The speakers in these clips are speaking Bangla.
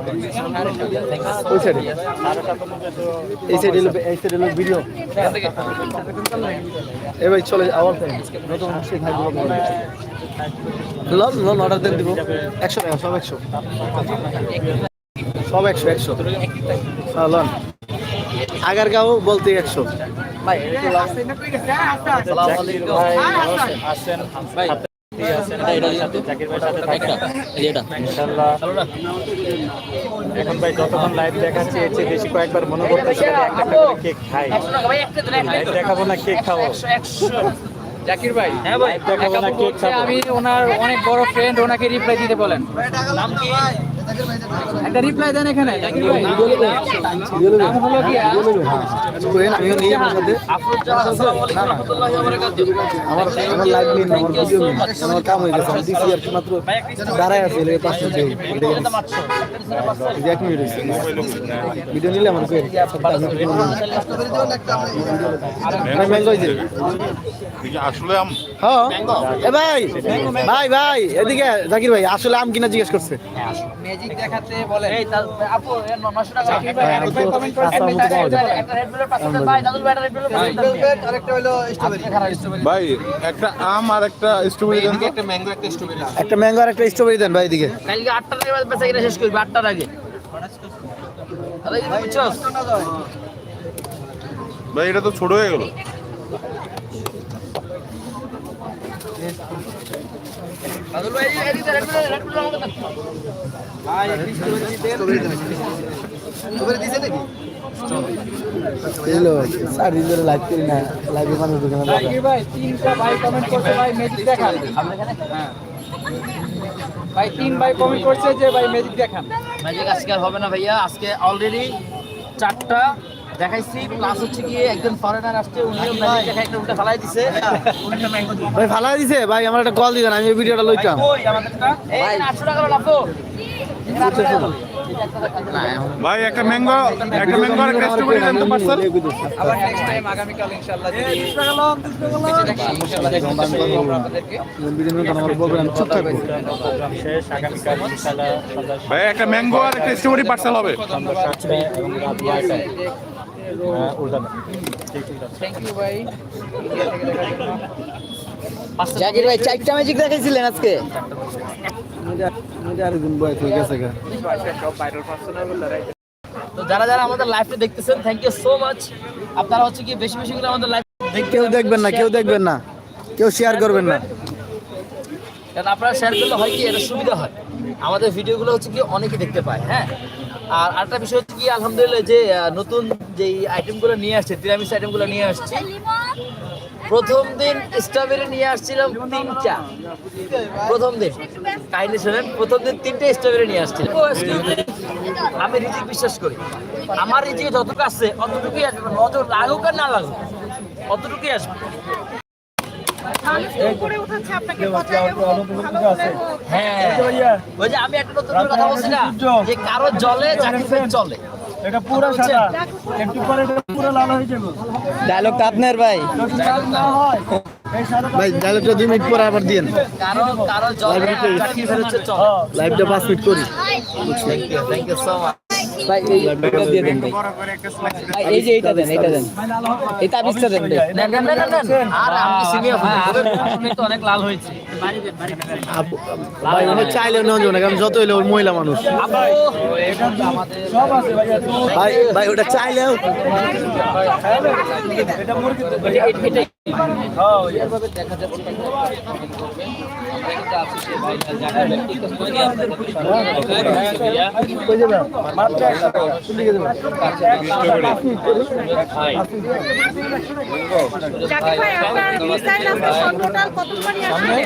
ভাই ওই সাইডে এই সাইডে এই সাইডে ভিডিও এ ভাই চলে আবার নতুন আসছে ভাই লন লন অর্ডার দেন দিব। একশো টাকা সব একশো। সব একশো একশো। হ্যাঁ লন আগার গাও বলতে একশো। ভাই এখন ভাই যতক্ষণ লাইভ দেখাচ্ছি এর চেয়ে বেশি কয়েকবার মনে করতেছে একটা করে কেক খাই। লাইভ দেখাবো না কেক খাব? জাকির ভাই হ্যাঁ ভাই কেক খাব? আমি ওনার অনেক বড় ফ্রেন্ড ওনাকে রিপ্লাই দিতে বলেন। একটা রিপ্লাই দেন এখানে কাম গেছে হ্যাঁ। ভাই ভাই ভাই, এদিকে জাকির ভাই, আসলে আম কিনা জিজ্ঞেস করছে। ম্যাজিক দেখাতে বলে এই আপু 900 টাকা জাকির ভাই। একটা রেড বেলের ভাই দাদুল ভাই রেড বেলের আরেকটা হলো স্ট্রবেরি ভাই একটা আম আর একটা স্ট্রবেরি দেন একটা ম্যাঙ্গো একটা স্ট্রবেরি একটা ম্যাঙ্গো আর একটা স্ট্রবেরি দেন ভাই এদিকে। কালকে আটটার আগে বেচা কিনা শেষ করবি আটটার আগে। আরে এই বুঝছস ভাই এটা তো ছোট হয়ে গেল দাদুল ভাই এদিকে রেড বেলের রেড বেলের আমাকে দেন। এলো স্যার ইজরে লাইভ করি না লাইভে ভাই কমেন্ট করছে ভাই ম্যাজিক দেখান ভাই তিন ভাই কমেন্ট করছে যে ভাই ম্যাজিক দেখান ম্যাজিক আজকে আর হবে না ভাইয়া। আজকে অলরেডি চারটা দেখাইছি প্লাস হচ্ছে গিয়ে একজন ফরেনার আসছে উনিও দেখা একটা উল্টা ফালাই দিছে। ম্যাঙ্গো ভাই ভালো দিছে? ভাই আমার একটা কল দিবেন আমি এই ভিডিওটা লইতাম। ওই আমাদেরটা এই 800 টাকা ভাই একটা ম্যাঙ্গো একটা ম্যাঙ্গো আর দেন তো পার্সেল আবার নেক্সট টাইম আগামী কাল ইনশাআল্লাহ ইনশাআল্লাহ আপনাদেরকে। আমার বলবেন চুপ শেষ আগামীকাল ইনশাআল্লাহ ভাই একটা ম্যাঙ্গো আর একটা স্ট্রবেরি পার্সেল হবে। জাকির ভাই চারটা ম্যাজিক দেখাইছিলেন আজকে। তো যারা যারা আমাদের লাইভটা দেখতেছেন থ্যাংক ইউ সো মাচ আপনারা হচ্ছে কি বেশি বেশি করে আমাদের লাইভ কেউ দেখবেন না কেউ দেখবেন না। কেউ শেয়ার করবেন না। কারণ আপনারা শেয়ার করলে হয় কি এটা সুবিধা হয়। আমাদের ভিডিওগুলো হচ্ছে কি অনেকে দেখতে পায় হ্যাঁ? আর আরেকটা বিষয় হচ্ছে কি আলহামদুলিল্লাহ যে নতুন যে আইটেমগুলো নিয়ে আসছে তিরামিস আইটেমগুলো নিয়ে আসছি প্রথম দিন স্ট্রবেরি নিয়ে আসছিলাম তিনটা। প্রথম দিন কাহিনী শোনেন প্রথম দিন তিনটে স্ট্রবেরি নিয়ে আসছিলাম। আমি রিজিক বিশ্বাস করি আমার রিজিক যতটুকু আসছে অতটুকুই আসবে নজর লাগুক আর না লাগুক অতটুকুই আসবে হ্যাঁ। ওই যে আমি একটা নতুন কথা বলছি না যে কারও জলে চাকরি চলে। এটা পুরো সাদা। একটু পরে এটা পুরো লাল হয়ে যাবে। ডায়লগটা আপনার ভাই। না হয় ভাই ডায়লগটা দুই মিনিট পরে আবার চাকরি লাইভটা পাঁচ মিনিট করি। থ্যাংক ইউ সো মাচ ভাই এই দিয়ে দেন ভাই। ভাই এই যে এইটা দেন এইটা দেন। এই তাবিজটা দেন ভাই। না না না না না আর আমি সিনিয়র আপনি তো অনেক লাল হয়েছে। ভাই উনি চাইলেও নেওয়া যাবে না কারণ যত হইলে ওর মহিলা মানুষ। ভাই ভাই ওটা চাইলেও। এটা হ্যাঁ দেখা যাচ্ছে। জাকির ভাই আপনার মিসাইল আজকে সব টোটাল কত পারি আসবে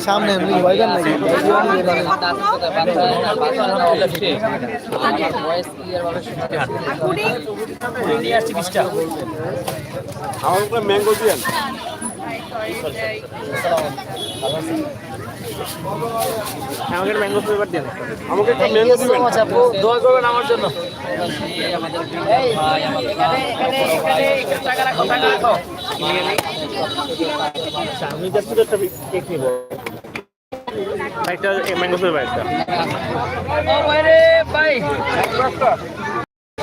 সামনে আমার উপরে ম্যাঙ্গো দিয়েন আমাকে ম্যাঙ্গো ফ্লেভার দেন। আমাকে একটা ম্যাঙ্গো দিবেন। much আপু। দোয়া করবেন আমার জন্য। আমি তো একটা কেক নিব। একটা ম্যাঙ্গো ফ্লেভার একটা। ও ভাই রে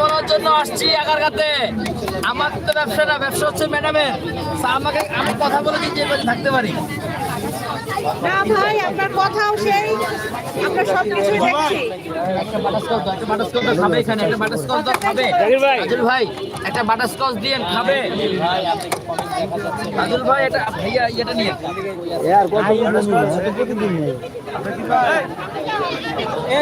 বলার জন্য আসছি। কথা বলার জন্য একারগাতে আমার তো ব্যবসা না ব্যবসা হচ্ছে ম্যাডামের। আমাকে আমি কথা বলে যে থাকতে পারি। না ভাই আপনার কথাও সেই। আমরা সব কিছু দেখছি। একটা বাটারস্কচ দাও একটা বাটারস্কচ দাও খাবে এখানে একটা বাটারস্কচ দাও খাবে। জাকির ভাই। আজুল ভাই একটা বাটারস্কচ দিয়েন খাবে। আজুল ভাই এটা ভাইয়া এটা নিয়ে। কত